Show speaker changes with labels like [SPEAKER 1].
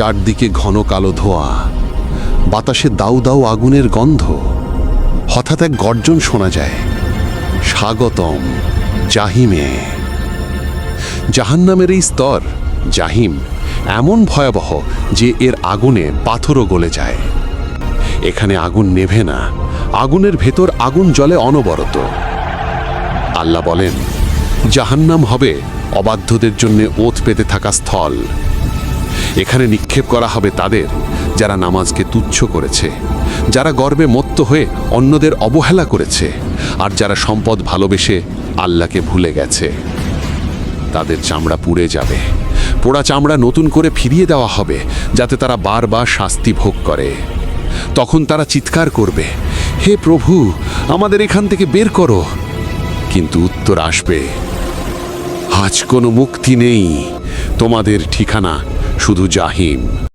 [SPEAKER 1] চারদিকে ঘন কালো ধোয়া। বাতাসে দাউ দাউ আগুনের গন্ধ। হঠাৎ এক গর্জন শোনা যায়। স্বাগতম, জাহিমে। জাহান্নামের এই স্তর, জাহিম, এমন ভয়াবহ যে এর আগুনে পাথরও গলে যায়। এখানে আগুন নেভে না, আগুনের ভেতর আগুন জলে অনবরত। আল্লাহ বলেন, জাহান্নাম হবে অবাধ্যদের জন্য ওত পেতে থাকা স্থল। এখানে নিক্ষেপ করা হবে তাদের যারা নামাজকে তুচ্ছ করেছে, যারা গর্বে মত্ত হয়ে অন্যদের অবহেলা করেছে, আর যারা সম্পদ ভালোবেসে আল্লাহকে ভুলে গেছে। তাদের চামড়া পুড়ে যাবে। পোড়া চামড়া নতুন করে ফিরিয়ে দেওয়া হবে, যাতে তারা বারবার শাস্তি ভোগ করে। তখন তারা চিৎকার করবে, হে প্রভু, আমাদের এখান থেকে বের করো। কিন্তু উত্তর আসবে, আজ কোনো মুক্তি নেই। তোমাদের ঠিকানা শুধু জাহিম।